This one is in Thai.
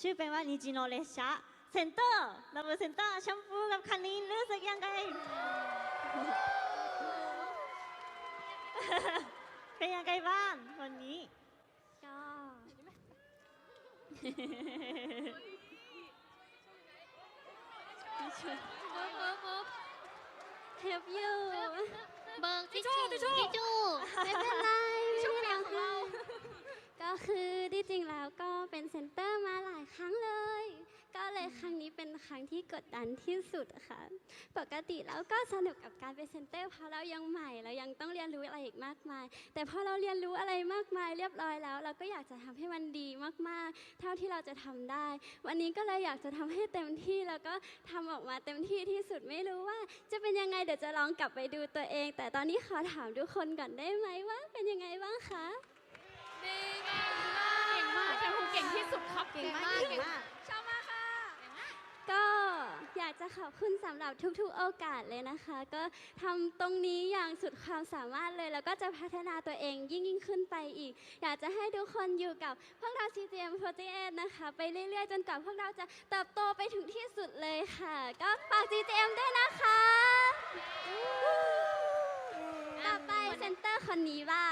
ชื่อเป็นว่านิจิโนเลชะเซนเตอร์ดับเบิลเซนเตอร์แชมพูกับคันนี้รู้สึกยังไง เป็นยังไงบ้างวันนี้ก็ help you เบิกทิชชู่ทิชชู่ไม่เป็นไรไม่ได้ร้องไห้ก็คือที่จริงแล้วก็ เป็นเซนเตอร์มาหลายครั้งเลย ก็เลยครั้งนี้เป็นครั้งที่กดดันที่สุดค่ะ ปกติแล้วก็สนุกกับการเป็นเซนเตอร์เพราะเรายังใหม่เรายังต้องเรียนรู้อะไรอีกมากมาย แต่พอเราเรียนรู้อะไรมากมายเรียบร้อยแล้ว เราก็อยากจะทำให้มันดีมากๆ เท่าที่เราจะทำได้ วันนี้ก็เลยอยากจะทำให้เต็มที่แล้วก็ทำออกมาเต็มที่ที่สุดไม่รู้ว่า จะเป็นยังไงเดี๋ยวจะลองกลับไปดูตัวเอง แต่ตอนนี้ขอถามทุกคนก่อนได้ไหมว่าเป็นยังไงบ้างคะ เก่งมากเก่งมาก ชอบมากค่ะ ก็อยากจะขอบคุณสำหรับทุกๆโอกาสเลยนะคะ ก็ทำตรงนี้อย่างสุดความสามารถเลย แล้วก็จะพัฒนาตัวเองยิ่งยิ่งขึ้นไปอีก อยากจะให้ทุกคนอยู่กับพวกเรา CGM Project นะคะ ไปเรื่อยๆ จนกว่าพวกเราจะเติบโตไปถึงที่สุดเลยค่ะ ก็ฝาก CGM ด้วยนะคะ ต่อไปเซนเตอร์คนนี้บ้า